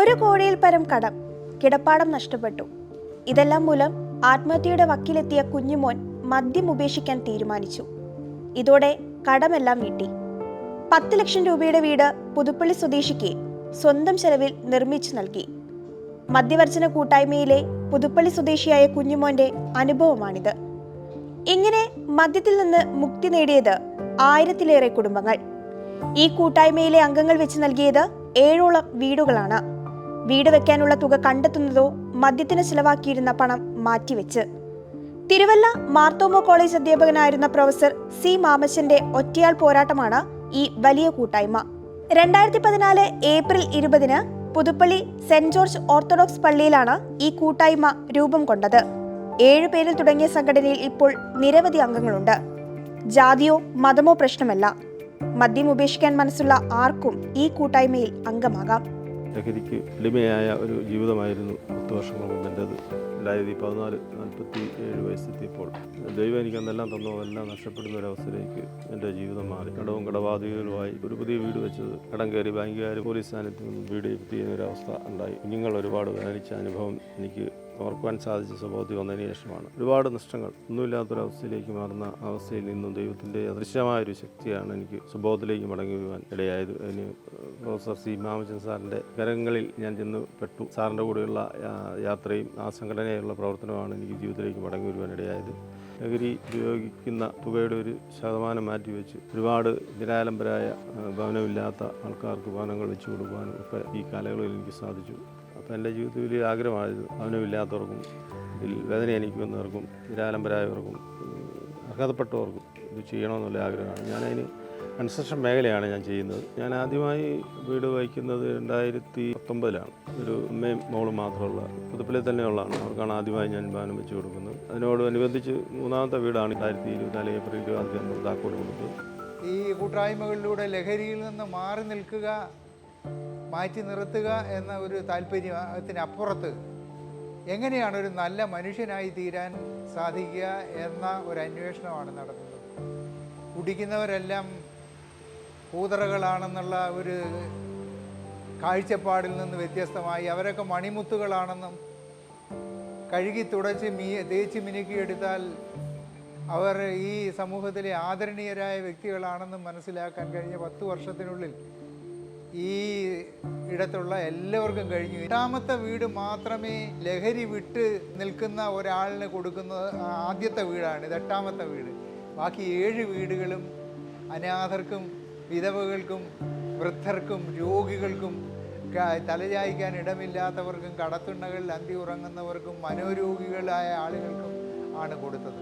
ഒരു കോടിയിൽ പരം കടം. കിടപ്പാടം നഷ്ടപ്പെട്ടു. ഇതെല്ലാം മൂലം ആത്മഹത്യയുടെ വക്കിലെത്തിയ കുഞ്ഞുമോൻ മദ്യം ഉപേക്ഷിക്കാൻ തീരുമാനിച്ചു. ഇതോടെ കടമെല്ലാം വീട്ടി. പത്ത് ലക്ഷം രൂപയുടെ വീട് പുതുപ്പള്ളി സ്വദേശിക്ക് സ്വന്തം ചെലവിൽ നിർമ്മിച്ചു നൽകി. മദ്യവർജന കൂട്ടായ്മയിലെ പുതുപ്പള്ളി സ്വദേശിയായ കുഞ്ഞുമോന്റെ അനുഭവമാണിത്. ഇങ്ങനെ മദ്യത്തിൽ നിന്ന് മുക്തി നേടിയത് ആയിരത്തിലേറെ കുടുംബങ്ങൾ. ഈ കൂട്ടായ്മയിലെ അംഗങ്ങൾ വെച്ച് നൽകിയത് ഏഴോളം വീടുകളാണ്. വീട് വെക്കാനുള്ള തുക കണ്ടെത്തുന്നതോ മദ്യത്തിന് ചിലവാക്കിയിരുന്ന പണം മാറ്റിവെച്ച്. തിരുവല്ല മാർത്തോമോ കോളേജ് അധ്യാപകനായിരുന്ന പ്രൊഫസർ സി മാമച്ചന്റെ ഒറ്റയാൾ പോരാട്ടമാണ് ഈ വലിയ കൂട്ടായ്മ. രണ്ടായിരത്തി പതിനാല് ഏപ്രിൽ ഇരുപതിന് പുതുപ്പള്ളി സെന്റ് ജോർജ് ഓർത്തഡോക്സ് പള്ളിയിലാണ് ഈ കൂട്ടായ്മ രൂപം കൊണ്ടത്. ഏഴു പേരിൽ തുടങ്ങിയ സംഘടനയിൽ ഇപ്പോൾ നിരവധി അംഗങ്ങളുണ്ട്. ജാതിയോ മതമോ പ്രശ്നമല്ല. മദ്യം ഉപേക്ഷിക്കാൻ മനസ്സുള്ള ആർക്കും ഈ കൂട്ടായ്മയിൽ അംഗമാകാം. ലഹരിക്ക് അടിമയായ ഒരു ജീവിതമായിരുന്നു പത്ത് വർഷങ്ങൾ മുമ്പ് എന്റേത് രണ്ടായിരത്തി പതിനാല് നാൽപ്പത്തി ഏഴ് വയസ്സെത്തിയപ്പോൾ ദൈവം എനിക്ക് അന്നെല്ലാം തന്നോ. എല്ലാം നഷ്ടപ്പെടുന്ന ഒരവസ്ഥയിലേക്ക് എന്റെ ജീവിതം മാറി. കടവും കടബാധികളുമായി ഒരു പുതിയ വീട് വെച്ചത്. കടം കയറി ബാങ്കുകാർ പോലീസ് സാന്നിധ്യം നിന്നും വീട് ചെയ്യുന്ന ഒരവസ്ഥ ഉണ്ടായി. കുഞ്ഞുങ്ങൾ ഒരുപാട് വേദനിച്ച അനുഭവം എനിക്ക് ഓർക്കുവാൻ സാധിച്ച സ്വഭാവത്തിൽ വന്നതിന് ശേഷമാണ്. ഒരുപാട് നഷ്ടങ്ങൾ ഒന്നുമില്ലാത്തൊരവസ്ഥയിലേക്ക് മാറുന്ന അവസ്ഥയിൽ നിന്നും ദൈവത്തിന്റെ അദൃശ്യമായൊരു ശക്തിയാണ് എനിക്ക് സ്വഭാവത്തിലേക്ക് മടങ്ങി വരുവാൻ ഇടയായത് അതിന് പ്രൊഫസർ സി. മാമച്ചൻ സാറിന്റെ കരങ്ങളിൽ ഞാൻ ചെന്ന് പെട്ടു. സാറിന്റെ കൂടെയുള്ള യാത്രയും ആ സംഘടനയുള്ള പ്രവർത്തനമാണ് എനിക്ക് ജീവിതത്തിലേക്ക് മടങ്ങി വരുവാൻ ഇടയായത്. ലഹരി ഉപയോഗിക്കുന്ന തുകയുടെ ഒരു ശതമാനം മാറ്റിവെച്ച് ഒരുപാട് നിരാലംബരായ ഭവനമില്ലാത്ത ആൾക്കാർക്ക് ഭവനങ്ങൾ വെച്ച് കൊടുക്കുവാനും ഒക്കെ ഈ കാലയളവിൽ എനിക്ക് സാധിച്ചു. എന്റെ ജീവിതത്തിൽ വലിയ ആഗ്രഹമായിരുന്നു. അവനും ഇല്ലാത്തവർക്കും വേദന അനുഭവിക്കുന്നവർക്കും നിരാലംബരായവർക്കും അർഹതപ്പെട്ടവർക്കും ഇത് ചെയ്യണമെന്നുള്ള ആഗ്രഹമാണ്. ഞാനതിന് കൺസ്ട്രക്ഷൻ മേഖലയാണ് ഞാൻ ചെയ്യുന്നത്. ഞാൻ ആദ്യമായി വീട് വയ്ക്കുന്നത് രണ്ടായിരത്തി പത്തൊമ്പതിലാണ് ഒരു അമ്മയും മോളും മാത്രമുള്ള പുതുപ്പിലെ തന്നെയുള്ളതാണ്. അവർക്കാണ് ആദ്യമായി ഞാൻ ഭവനം വെച്ച് കൊടുക്കുന്നത്. അതിനോടനുബന്ധിച്ച് മൂന്നാമത്തെ വീടാണ് രണ്ടായിരത്തി ഇരുപത്തിനാല് ഏപ്രിൽ ഇരുപതാം തീയതി താക്കോൽ കൊടുത്തത്. ഈ കൂട്ടായ്മകളിലൂടെ ലഹരിയിൽ നിന്ന് മാറി നിൽക്കുക മാറ്റി നിർത്തുക എന്ന ഒരു താല്പര്യത്തിനപ്പുറത്ത് എങ്ങനെയാണ് ഒരു നല്ല മനുഷ്യനായി തീരാൻ സാധിക്കുക എന്ന ഒരു അന്വേഷണമാണ് നടത്തുന്നത്. കുടിക്കുന്നവരെല്ലാം കൂതറകളാണെന്നുള്ള ഒരു കാഴ്ചപ്പാടിൽ നിന്ന് വ്യത്യസ്തമായി അവരൊക്കെ മണിമുത്തുകളാണെന്നും കഴുകി തുടച്ച് മീ തേച്ച് മിനുക്കിയെടുത്താൽ അവർ ഈ സമൂഹത്തിലെ ആദരണീയരായ വ്യക്തികളാണെന്നും മനസ്സിലാക്കാൻ കഴിഞ്ഞ പത്ത് വർഷത്തിനുള്ളിൽ ഈ ഇടത്തുള്ള എല്ലാവർക്കും കഴിഞ്ഞു. എട്ടാമത്തെ വീട് മാത്രമേ ലഹരി വിട്ട് നിൽക്കുന്ന ഒരാളിന് കൊടുക്കുന്ന ആദ്യത്തെ വീടാണ് ഇത് എട്ടാമത്തെ വീട്. ബാക്കി ഏഴ് വീടുകളും അനാഥർക്കും വിധവകൾക്കും വൃദ്ധർക്കും രോഗികൾക്കും തലചായിക്കാൻ ഇടമില്ലാത്തവർക്കും കടത്തുണ്ണകളിൽ അന്തി ഉറങ്ങുന്നവർക്കും മനോരോഗികളായ ആളുകൾക്കും ആണ് കൊടുത്തത്.